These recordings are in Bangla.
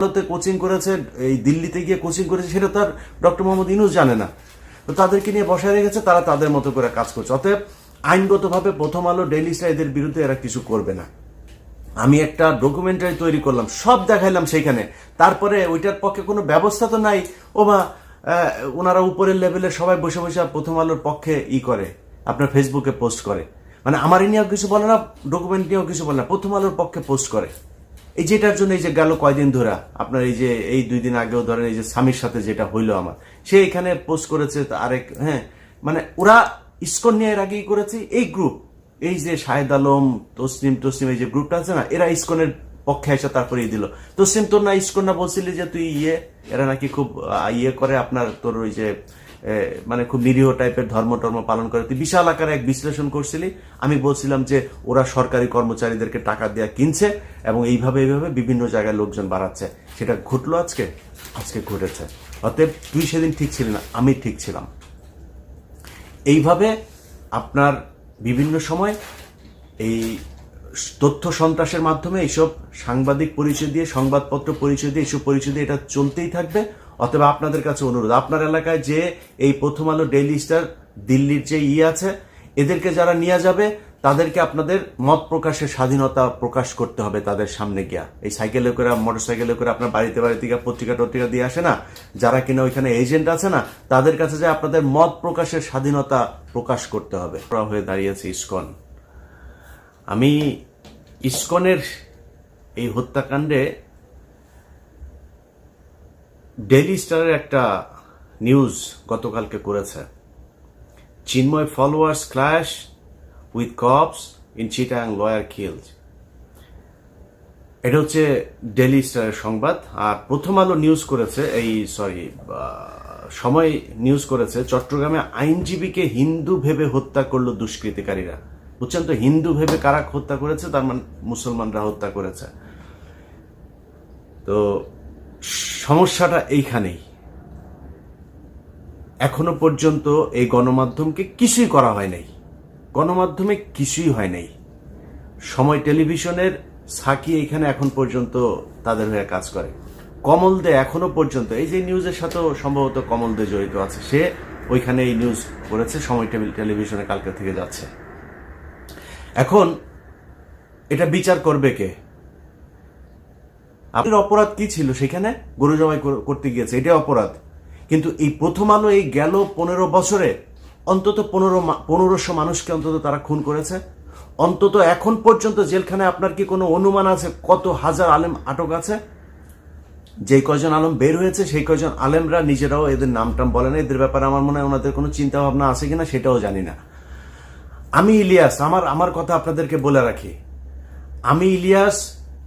ভারতে কোচিং করেছে, এই দিল্লিতে গিয়ে কোচিং করেছে, সেটা তার ডক্টর মোহাম্মদ ইনুস জানে না। তো তাদেরকে নিয়ে বসায় রেখেছে, তারা তাদের মতো করে কাজ করছে। অতএব আইনগতভাবে প্রথম আলো ডেইলি স্টার এদের বিরুদ্ধে এরা কিছু করবে না। আমি একটা ডকুমেন্টারি তৈরি করলাম, সব দেখাইলাম সেইখানে তারপরে ওইটার পক্ষে কোনো ব্যবস্থা তো নাই। ও বা ওনারা উপরের লেভেলে সবাই বসে বসে প্রথম আলোর পক্ষে ই করে, আপনার ফেসবুকে পোস্ট করে। মানে আমার নিয়েও কিছু বলে না ডকুমেন্ট নিয়েও কিছু বলে না, প্রথম আলোর পক্ষে পোস্ট করে। এই যেটার জন্য এই যে গেল কয়দিন ধরে, আপনার এই যে এই দুই দিন আগেও ধরেন এই যে স্বামীর সাথে যেটা হইল আমার, সে এখানে পোস্ট করেছে আরেক হ্যাঁ মানে ওরা ইস্কন নিয়ে এর আগেই করেছে, এই গ্রুপ এই যে শাহেদ আলম, তসলিম তসলিম, এই যে গ্রুপটা আছে না, এরা ইস্কনের পক্ষে এসে তারপরে দিল। তসলিম, তোর না ইস্কন না বলছিলি যে তুই ইয়ে এরা নাকি খুব ইয়ে করে আপনার তোর ওই যে মানে খুব নিরীহ টাইপের ধর্ম টর্ম পালন করে। তুই বিশাল আকারে এক বিশ্লেষণ করছিলি। আমি বলছিলাম যে, ওরা সরকারি কর্মচারীদেরকে টাকা দেওয়া কিনছে এবং এইভাবে এইভাবে বিভিন্ন জায়গায় লোকজন বাড়াচ্ছে। সেটা ঘটলো আজকে? আজকে ঘটেছে। অতএব তুই সেদিন ঠিক ছিলি না, আমি ঠিক ছিলাম। এইভাবে আপনার বিভিন্ন সময় এই তথ্য সন্ত্রাসের মাধ্যমে এইসব সাংবাদিক পরিচয় দিয়ে, সংবাদপত্র পরিচয় দিয়ে এইসব পরিচয় দিয়ে এটা চলতেই থাকবে। অথবা আপনাদের কাছে অনুরোধ, আপনার এলাকায় যে এই প্রথম আলো ডেইলি স্টার দিল্লির যে ই আছে, এদেরকে যারা নিয়ে যাবে, তাদেরকে আপনাদের মত প্রকাশের স্বাধীনতা প্রকাশ করতে হবে তাদের সামনে গিয়া। এই সাইকেলে করে মোটর সাইকেলে করে আপনার বাড়িতে বাড়িতে গিয়ে পত্রিকা টত্রিকা দিয়ে আসে না, যারা কিনা ওইখানে এজেন্ট আছে না, তাদের কাছে যে আপনাদের মত প্রকাশের স্বাধীনতা প্রকাশ করতে হবে। হয়ে দাঁড়িয়েছে ইস্কন। আমি ইস্কনের এই হত্যাকাণ্ডে ডেইলি স্টারের একটা নিউজ গতকালকে করেছে। Chinmoy followers clash with cops in Chittagong lawyer killed এটা হচ্ছে ডেলি স্টারের সংবাদ। আর প্রথম আলো নিউজ করেছে এই সরি সময় নিউজ করেছে চট্টগ্রামে আইনজীবীকে হিন্দু ভেবে হত্যা করল দুষ্কৃতিকারীরা। বুঝছেন তো? হিন্দু ভেবে কারা হত্যা করেছে? তার মানে মুসলমানরা হত্যা করেছে। তো সমস্যাটা এইখানেই। এখনও পর্যন্ত এই গণমাধ্যমকে কিছুই করা হয় নাই। গণমাধ্যমে কিছুই হয় নাই। সময় টেলিভিশনের সাকি এখানে এখন পর্যন্ত তাদের হয়ে কাজ করে। কমল দে এখনও পর্যন্ত, এই যে নিউজের সাথেও সম্ভবত কমল দে জড়িত আছে, সে ওইখানে এই নিউজ করেছে, সময় টেলি- টেলিভিশনে কালকে থেকে যাচ্ছে। এখন এটা বিচার করবে কে? আপনার অপরাধ কি ছিল সেখানে? গরু কর- করতে গিয়েছে এটা অপরাধ। কিন্তু এই প্রথম আলো এই গেল পনেরো বছরে, অন্তত পনেরো পনেরোশো মানুষকে অন্তত তারা খুন করেছে। অন্তত এখন পর্যন্ত জেলখানায় আপনার কি কোনো অনুমান আছে কত হাজার আলেম আটক আছে? যে কয়জন আলম বের হয়েছে, সেই কয়জন আলেমরা নিজেরাও এদের নাম টাম বলে না। এদের ব্যাপারে আমার মনে হয় ওনাদের কোনো চিন্তা ভাবনা আছে কিনা সেটাও জানি না। আমি ইলিয়াস, আমার আমার কথা আপনাদেরকে বলে রাখি। আমি ইলিয়াস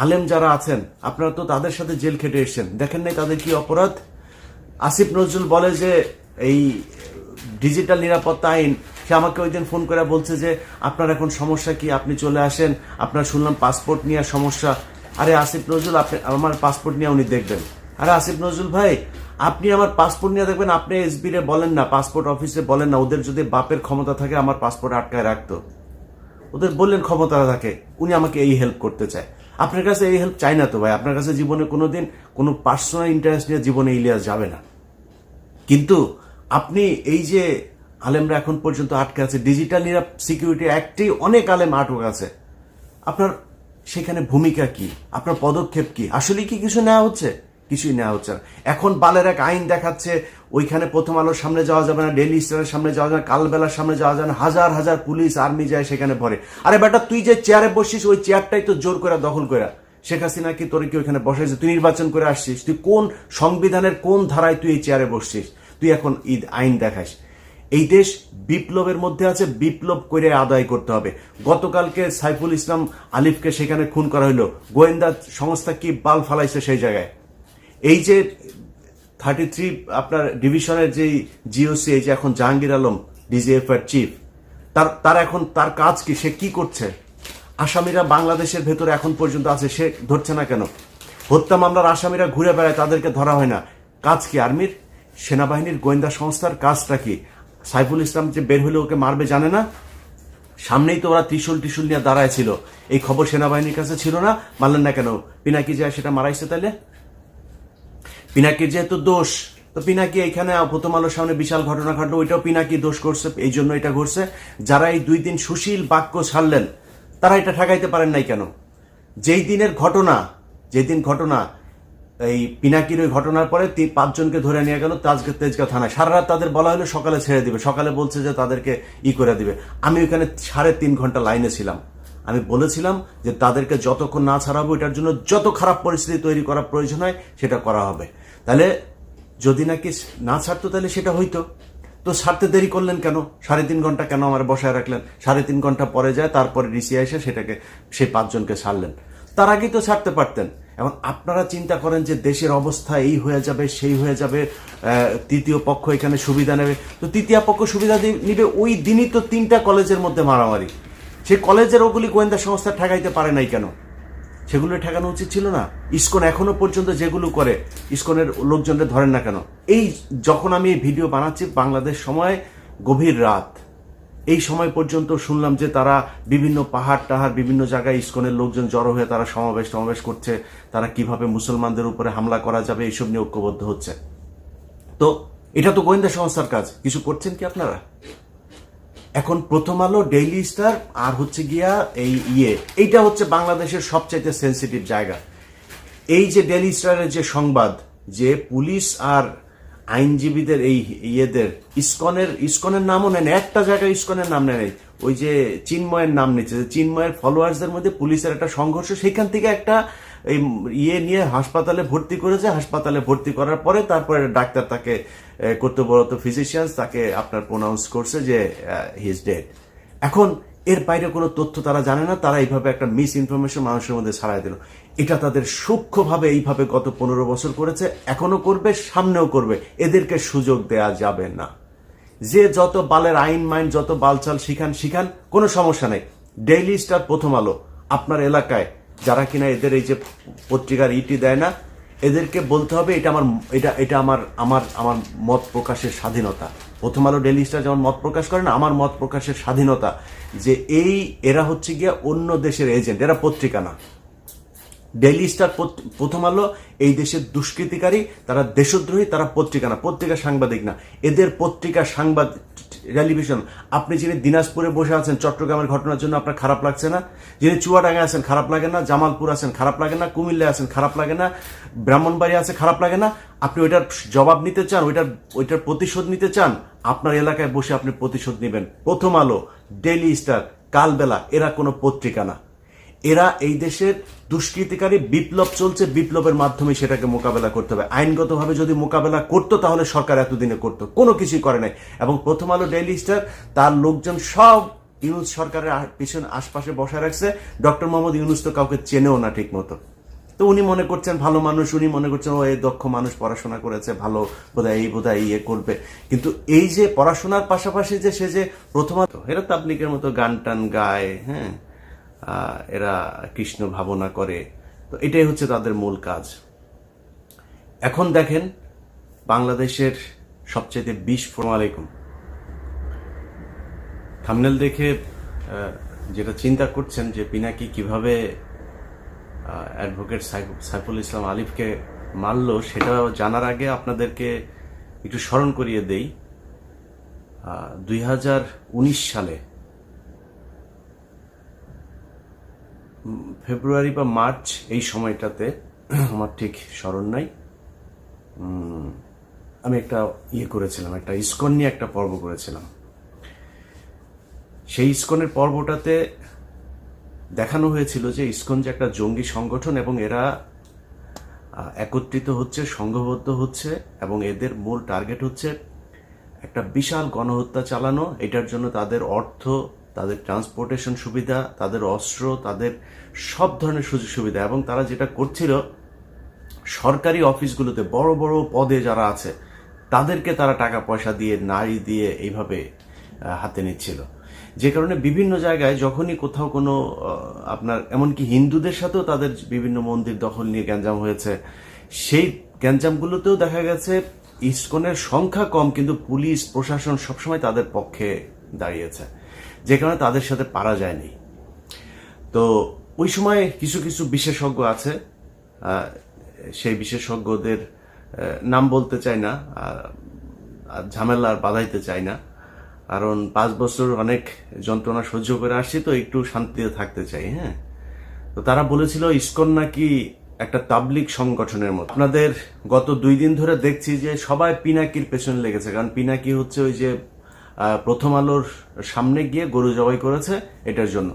আলেম যারা আছেন, আপনারা তো তাদের সাথে জেল খেটে এসেছেন। দেখেন নাই তাদের কি অপরাধ? আসিফ নজরুল বলে যে, এই ডিজিটাল নিরাপত্তা আইন, সে আমাকে ওই দিন ফোন করে বলছে যে, আপনার এখন সমস্যা কি? আপনি চলে আসেন। আপনার শুনলাম পাসপোর্ট নিয়ে সমস্যা। আরে আসিফ নজরুল, আপনি আমার পাসপোর্ট নিয়ে উনি দেখবেন। আরে আসিফ নজরুল ভাই, আপনি আমার পাসপোর্ট নিয়ে দেখবেন, আপনি এসবি রে বলেন না, পাসপোর্ট অফিসে বলেন না, ওদের যদি বাপের ক্ষমতা থাকে, আমার পাসপোর্ট আটকায় রাখতো। ওদের বললেন ক্ষমতা থাকে, উনি আমাকে এই হেল্প করতে চায়। আপনার কাছে এই হেল্প চাই না তো ভাই। আপনার কাছে জীবনে কোনোদিন কোনো পার্সোনাল ইন্টারেস্ট নিয়ে জীবনে ইলিয়াস যাবে না। কিন্তু আপনি এই যে আলেমরা এখন পর্যন্ত আটকে আছে ডিজিটাল নিরাপ সিকিউরিটি অ্যাক্টেই অনেক আলেম আটক আছে। আপনার সেখানে ভূমিকা কি? আপনার পদক্ষেপ কি? আসলে কি কিছু নেওয়া হচ্ছে? কিছুই নেওয়া হচ্ছে না। এখন বালের এক আইন দেখাচ্ছে ওইখানে প্রথম আলোর সামনে যাওয়া যাবে না ডেলি স্টারের সামনে যাওয়া যাবে না, কালবেলার সামনে যাওয়া যাবে না, হাজার হাজার পুলিশ আর্মি যায় সেখানে ভরে আরে বেটা, তুই যে চেয়ারে বসিস ওই চেয়ারটাই তো জোর করে দখল করে শেখ হাসিনা কি তোর কি ওইখানে বসাইছে? তুই নির্বাচন করে আসছিস, তুই কোন সংবিধানের কোন ধারায় তুই এই চেয়ারে বসছিস? তুই এখন ঈদ আইন দেখাস। এই দেশ বিপ্লবের মধ্যে আছে, বিপ্লব করে আদায় করতে হবে। গতকালকে সাইফুল ইসলাম আলিফকে সেখানে খুন করা হলো গোয়েন্দা সংস্থা কি বাল ফালাইছে সেই জায়গায়? এই যে থার্টি থ্রি আপনার ডিভিশনের যেই জিওসি এই যে এখন জাহাঙ্গীর আলম ডিজিএফ এর চিফ তার তার এখন, তার কাজ কি? সে কি করছে? আসামিরা বাংলাদেশের ভেতরে এখন পর্যন্ত আছে, সে ধরছে না কেন? হত্যা মামলার আসামিরা ঘুরে বেড়ায়, তাদেরকে ধরা হয় না। কাজ কি আর্মির? সেনাবাহিনীর গোয়েন্দা সংস্থার কাজটা কি? সাইফুল ইসলাম যে বের হলে ওকে মারবে জানে না? সামনেই তো ওরা ত্রিশুল টিশুল নিয়ে দাঁড়ায় ছিল। এই খবর সেনাবাহিনীর কাছে ছিল না মানলেন না কেন? পিনাকি যায় সেটা মারাইছে তাহলে পিনাকির যেহেতু দোষ, তো পিনাকি এখানে প্রথম আলোর সামনে বিশাল ঘটনা ঘটলো, ওইটাও পিনাকি দোষ করছে এই জন্য এটা ঘটছে। যারা এই দুই দিন সুশীল বাক্য ছাড়লেন, তারা এটা ঠেকাইতে পারেন নাই কেন? যেই দিনের ঘটনা, যেই দিন ঘটনা, এই পিনাকির ওই ঘটনার পরে পাঁচজনকে ধরে নিয়ে গেল তাজকে তেজগাঁও থানায়। সারা রাত তাদের বলা হলো, সকালে ছেড়ে দিবে। সকালে বলছে যে তাদেরকে ই করে দিবে। আমি ওখানে সাড়ে তিন ঘণ্টা লাইনে ছিলাম। আমি বলেছিলাম যে তাদেরকে যতক্ষণ না ছাড়াবো, এটার জন্য যত খারাপ পরিস্থিতি তৈরি করার প্রয়োজন হয়, সেটা করা হবে। তাহলে যদি নাকি না ছাড়তো তাহলে সেটা হইতো। তো ছাড়তে দেরি করলেন কেন? সাড়ে তিন ঘণ্টা কেন আমার বসায় রাখলেন? সাড়ে তিন ঘণ্টা পরে যায়, তারপরে রিসিয়া এসে সেটাকে, সেই পাঁচজনকে ছাড়লেন। তার আগেই তো ছাড়তে পারতেন। এখন আপনারা চিন্তা করেন যে দেশের অবস্থা এই হয়ে যাবে, সেই হয়ে যাবে তৃতীয় পক্ষ এখানে সুবিধা নেবে। তো তৃতীয় পক্ষ সুবিধা নিবে, ওই দিনই তো তিনটা কলেজের মধ্যে মারামারি। সেই কলেজের ওগুলি গোয়েন্দা সংস্থা ঠেকাইতে পারে নাই কেন? সেগুলো ঠেকানো উচিত ছিল না। ইস্কন এখনও পর্যন্ত যেগুলো করে, ইস্কনের লোকজনদের ধরেন না কেন। এই যখন আমি এই ভিডিও বানাচ্ছি, বাংলাদেশ সময় গভীর রাত। এই সময় পর্যন্ত শুনলাম যে তারা বিভিন্ন পাহাড় টাহাড় বিভিন্ন জায়গায় ইস্কনের লোকজন জড়ো হয়ে তারা সমাবেশ সমাবেশ করছে, তারা কীভাবে মুসলমানদের উপরে হামলা করা যাবে এইসব নিয়ে ঐক্যবদ্ধ হচ্ছে। তো এটা তো গোয়েন্দা সংস্থার কাজ। কিছু করছেন কি আপনারা? এখন প্রথম আলো ডেইলি স্টার আর হচ্ছে গিয়া এই ইয়ে। এইটা হচ্ছে বাংলাদেশের সবচাইতে সেন্সিটিভ জায়গা। এই যে ডেইলি স্টারের যে সংবাদ, যে পুলিশ আর আইনজীবীদের এই ইয়েদের, ইস্কনের, ইসকনের নামও নেন একটা জায়গায় ইস্কনের নাম নেয় ওই যে চিন্ময়ের নাম নিচ্ছে। চিন্ময়ের ফলোয়ার্সদের মধ্যে পুলিশের একটা সংঘর্ষ, সেখান থেকে একটা এই ইয়ে নিয়ে হাসপাতালে ভর্তি করেছে। হাসপাতালে ভর্তি করার পরে তারপরে ডাক্তার তাকে কর্তব্যরত ফিজিশিয়ানস তাকে আপনার প্রোনাউন্স করছে যে হি ইজ ডেড এখন এর বাইরে কোনো তথ্য তারা জানে না, তারা এইভাবে একটা মিস ইনফরমেশন মানুষের মধ্যে ছড়াই দিল। এটা তাদের সূক্ষ্মভাবে এইভাবে গত পনেরো বছর করেছে, এখনও করবে, সামনেও করবে। এদেরকে সুযোগ দেয়া যাবে না। যে যত বালের আইন, মাইন, যত বালচাল শিখান শিখান, কোনো সমস্যা নেই। ডেইলি স্টার প্রথম আলো, আপনার এলাকায়। যারা কিনা এদের এই যে পত্রিকার ইটি দেয় না, এদেরকে বলতে হবে এটা আমার, এটা এটা আমার আমার আমার মত প্রকাশের স্বাধীনতা। প্রথম আলো ডেইলি স্টার যেমন মত প্রকাশ করে না, আমার মত প্রকাশের স্বাধীনতা যে এই এরা হচ্ছে গিয়া অন্য দেশের এজেন্ট, এরা পত্রিকা না। ডেইলি স্টার প্রথম আলো এই দেশের দুষ্কৃতিকারী, তারা দেশদ্রোহী, তারা পত্রিকা না, পত্রিকা সাংবাদিক না। এদের পত্রিকা সাংবাদ টেলিভিশন আপনি যিনি দিনাজপুরে বসে আছেন চট্টগ্রামের ঘটনার জন্য আপনার খারাপ লাগছে না? যিনি চুয়াডাঙ্গায় আছেন খারাপ লাগে না, জামালপুর আছেন খারাপ লাগে না, কুমিল্লায় আছেন খারাপ লাগে না ব্রাহ্মণবাড়ি আছে খারাপ লাগে না, আপনি ওইটার জবাব নিতে চান, ওইটার ওইটার প্রতিশোধ নিতে চান, আপনার এলাকায় বসে আপনি প্রতিশোধ নেবেন। প্রথম আলো ডেইলি স্টার কালবেলা, এরা কোনো পত্রিকা না। এরা এই দেশের দুষ্কৃতিকারী বিপ্লব চলছে, বিপ্লবের মাধ্যমে সেটাকে মোকাবেলা করতে হবে। আইনগতভাবে যদি মোকাবেলা করতো, তাহলে সরকার এতদিনে করতো। কোনো কিছুই করে নাই। এবং প্রথম আলো ডেইলি স্টার, তার লোকজন সব ইউনুস সরকারের পিছনে আশপাশে বসায় রাখছে। ডক্টর মোহাম্মদ ইউনুস তো কাউকে চেনেও না ঠিক মতো তো উনি মনে করছেন, ভালো মানুষ, উনি মনে করছেন, ও এই দক্ষ মানুষ, পড়াশোনা করেছে, ভালো, বোধহয় এই, বোধহয় ইয়ে করবে। কিন্তু এই যে পড়াশোনার পাশাপাশি যে সে যে প্রথমত এরা তাবলিকের মতো গান টান গায় হ্যাঁ এরা কৃষ্ণ ভাবনা করে। তো এটাই হচ্ছে তাদের মূল কাজ। এখন দেখেন বাংলাদেশের সবচেয়ে বিষ আলাইকুম। থামনেল দেখে যেটা চিন্তা করছেন যে পিনাকি কীভাবে অ্যাডভোকেট সাইফুল ইসলাম আলিফকে মারল সেটা জানার আগে আপনাদেরকে একটু স্মরণ করিয়ে দেই। দুই হাজার উনিশ সালে ফেব্রুয়ারি বা মার্চ এই সময়টাতে আমার ঠিক স্মরণ নাই। আমি একটা ইয়ে করেছিলাম, একটা ইস্কন নিয়ে একটা পর্ব করেছিলাম। সেই ইস্কনের পর্বটাতে দেখানো হয়েছিল যে ইস্কন যে একটা জঙ্গি সংগঠন এবং এরা একত্রিত হচ্ছে, সংঘবদ্ধ হচ্ছে এবং এদের মূল টার্গেট হচ্ছে একটা বিশাল গণহত্যা চালানো। এটার জন্য তাদের অর্থ তাদের ট্রান্সপোর্টেশন সুবিধা, তাদের অস্ত্র, তাদের সব ধরনের সুযোগ সুবিধা, এবং তারা যেটা করছিল, সরকারি অফিসগুলোতে বড় বড় পদে যারা আছে, তাদেরকে তারা টাকা পয়সা দিয়ে নারী দিয়ে এইভাবে হাতে নিচ্ছিল। যে কারণে বিভিন্ন জায়গায় যখনই কোথাও কোনো আপনার এমনকি হিন্দুদের সাথেও তাদের বিভিন্ন মন্দির দখল নিয়ে গ্যাঞ্জাম হয়েছে, সেই গ্যাঞ্জামগুলোতেও দেখা গেছে, ইস্কনের সংখ্যা কম, কিন্তু পুলিশ, প্রশাসন সবসময় তাদের পক্ষে দাঁড়িয়েছে। যে কারণে তাদের সাথে পারা যায়নি। তো ওই সময় কিছু কিছু বিশেষজ্ঞ আছে সেই বিশেষজ্ঞদের নাম বলতে চাই না আর ঝামেলা আর বাধাইতে চাই না। কারণ পাঁচ বছর অনেক যন্ত্রণা সহ্য করে আসছি তো একটু শান্তিতে থাকতে চাই হ্যাঁ। তো তারা বলেছিল, ইস্কন নাকি একটা তাবলিক সংগঠনের মতো। আপনাদের গত দুই দিন ধরে দেখছি যে সবাই পিনাকির পেছনে লেগেছে, কারণ পিনাকি হচ্ছে ওই যে প্রথম আলোর সামনে গিয়ে গরু জবাই করেছে এটার জন্য।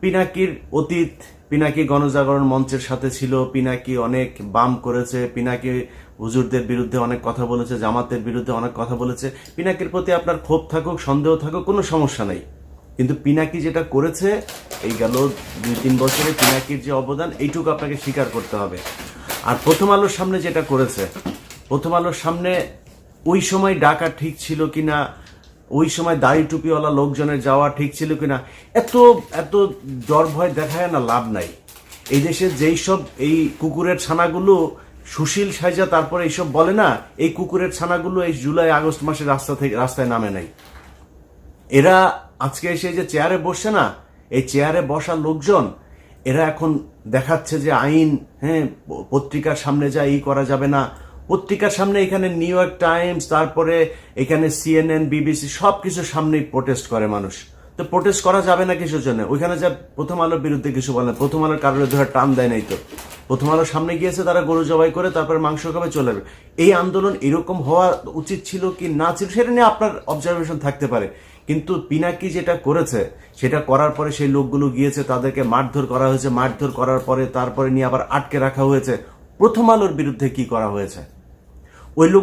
পিনাকির অতীত, পিনাকি গণজাগরণ মঞ্চের সাথে ছিল, পিনাকি অনেক বাম করেছে, পিনাকি হুজুরদের বিরুদ্ধে অনেক কথা বলেছে, জামাতের বিরুদ্ধে অনেক কথা বলেছে। পিনাকির প্রতি আপনার ক্ষোভ থাকুক, সন্দেহ থাকুক, কোনো সমস্যা নেই। কিন্তু পিনাকি যেটা করেছে, এই গেল দুই তিন বছরে পিনাকির যে অবদান, এইটুকু আপনাকে স্বীকার করতে হবে। আর প্রথম আলোর সামনে যেটা করেছে, প্রথম আলোর সামনে ওই সময় ডাকা ঠিক ছিল কিনা ওই সময় দাড়ি টুপিওয়ালা লোকজনের যাওয়া ঠিক ছিল কিনা? এত এত জ্বর ভয় দেখায় না লাভ নাই। এই দেশে যেই সব এই কুকুরের ছানাগুলো, সুশীল সাইজা তারপরে এইসব বলে না, এই কুকুরের ছানাগুলো এই জুলাই, আগস্ট মাসে রাস্তা থেকে, রাস্তায় নামে নাই। এরা আজকে এসে যে চেয়ারে বসছে না, এই চেয়ারে বসা লোকজন, এরা এখন দেখাচ্ছে যে আইন হ্যাঁ পত্রিকার সামনে যা ই করা যাবে না পত্রিকার সামনে এখানে নিউ ইয়র্ক টাইমস, তারপরে এখানে সিএনএন, বিবিসি সব কিছুর সামনেই প্রোটেস্ট করে মানুষ। তো প্রোটেস্ট করা যাবে না কিছুর জন্য? ওইখানে যা প্রথম আলোর বিরুদ্ধে কিছু বলে। প্রথম আলোর কারোর ধরে টান দেয় নাই তো। প্রথম আলোর সামনে গিয়েছে, তারা গরু জবাই করে তারপরে মাংস খাবে, চলে যাবে। এই আন্দোলন এরকম হওয়া উচিত ছিল কি না ছিল, সেটা নিয়ে আপনার অবজারভেশন থাকতে পারে। কিন্তু পিনাকি যেটা করেছে, সেটা করার পরে সেই লোকগুলো গিয়েছে, তাদেরকে মারধর করা হয়েছে। মারধর করার পরে তারপরে নিয়ে আবার আটকে রাখা হয়েছে। প্রথম আলোর বিরুদ্ধে কি করা হয়েছে? ወሎ